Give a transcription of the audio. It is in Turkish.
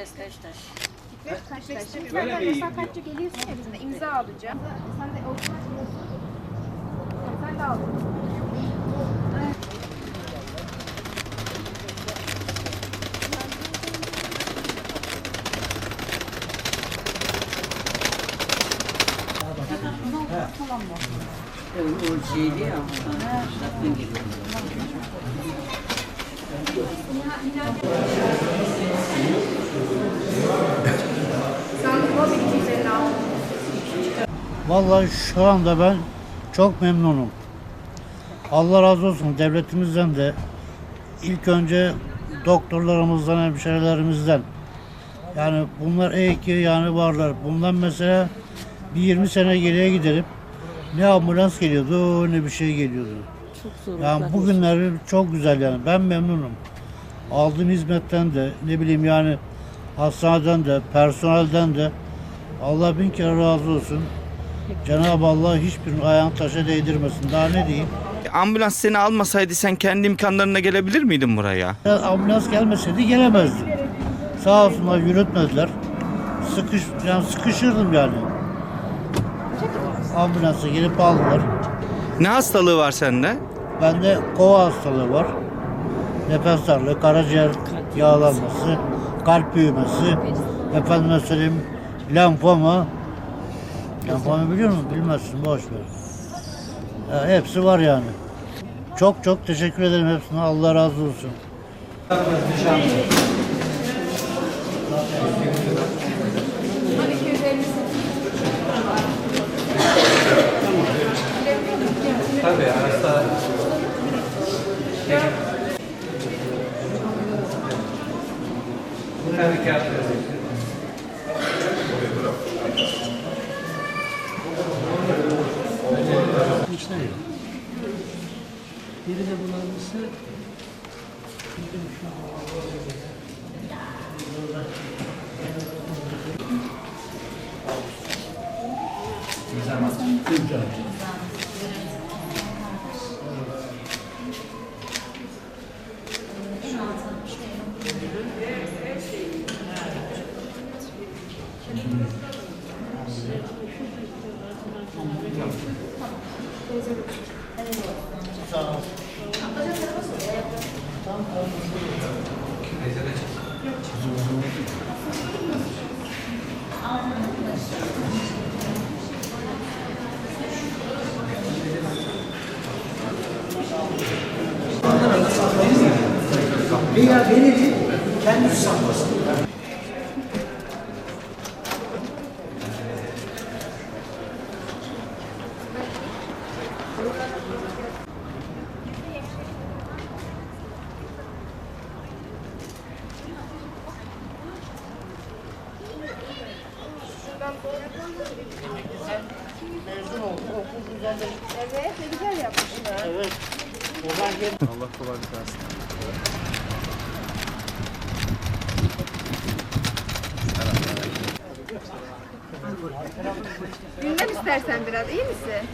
Beşiktaş. Zaten yasak kaçça geliyorsun ya bizim de imza alacağım. Sen de otomatik Sen de aldın. O şeydi ya. Şartın gibi. Vallahi şu anda ben çok memnunum. Allah razı olsun devletimizden de ilk önce doktorlarımızdan, hemşirelerimizden. Yani bunlar iyi ki yani varlar. Bundan mesela bir 20 sene geriye gidelim. Ne ambulans geliyordu ne bir şey geliyordu. Çok zor. Yani bugünler çok güzel yani. Ben memnunum. Aldığım hizmetten de ne bileyim yani hastaneden de personelden de Allah bin kere razı olsun. Cenab-ı Allah hiçbir ayağını taşa değdirmesin. Daha ne diyeyim? Ambulans seni almasaydı sen kendi imkanlarına gelebilir miydin buraya? Ya Ambulans gelmeseydi gelemezdim. Sağ olsunlar yürütmediler. Sıkış, yani sıkışırdım yani. Ambulansa gelip aldılar. Ne hastalığı var sende? Bende kova hastalığı var. Nefes darlığı, karaciğer yağlanması, kalp büyümesi, efendime söyleyeyim lenfoma. Lenfoma biliyor musun? Bilmezsin, boş ver. Ya, hepsi var yani. Çok çok teşekkür ederim hepsine. Allah razı olsun. Harekat Biri de bulanmışsa veya verenin kendisi sanmasın. Mezun oldum. Okul güzelleşti. Evet ne güzel yapmışlar. Evet. Oradan gel. Allah kolaylık versin. Gündem istersen biraz iyi misin?